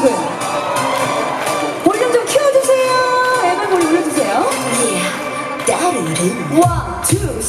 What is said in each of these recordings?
하시고요. 우리 좀 키워주세요. 앨범 볼륨 올려주세요. Yeah, 따르릉. One, two.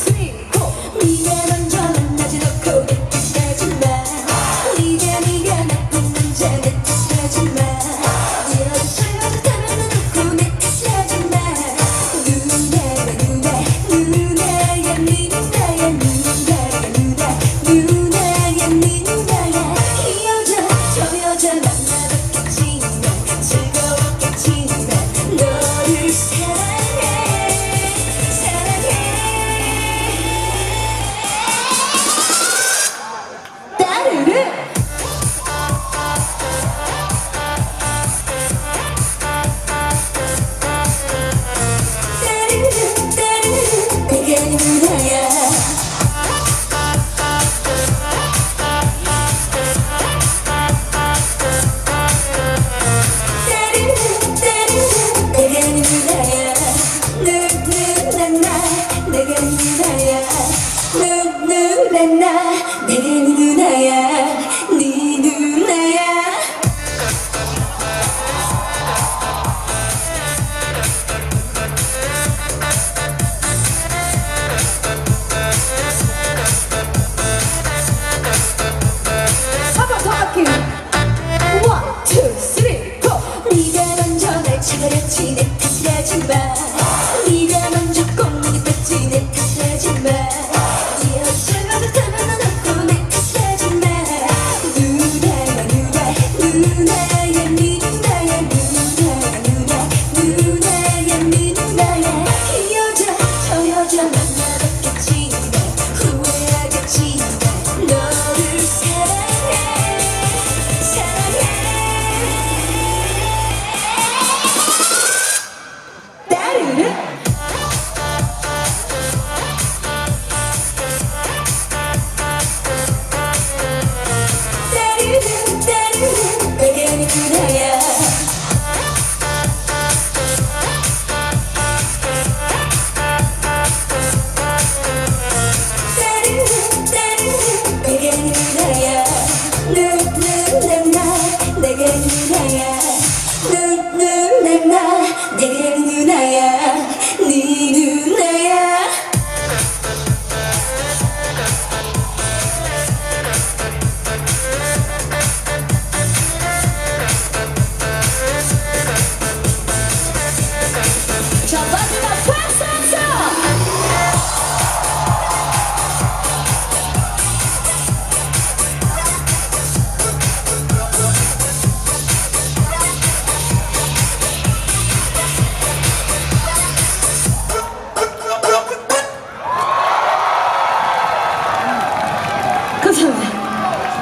Эти, это для тебя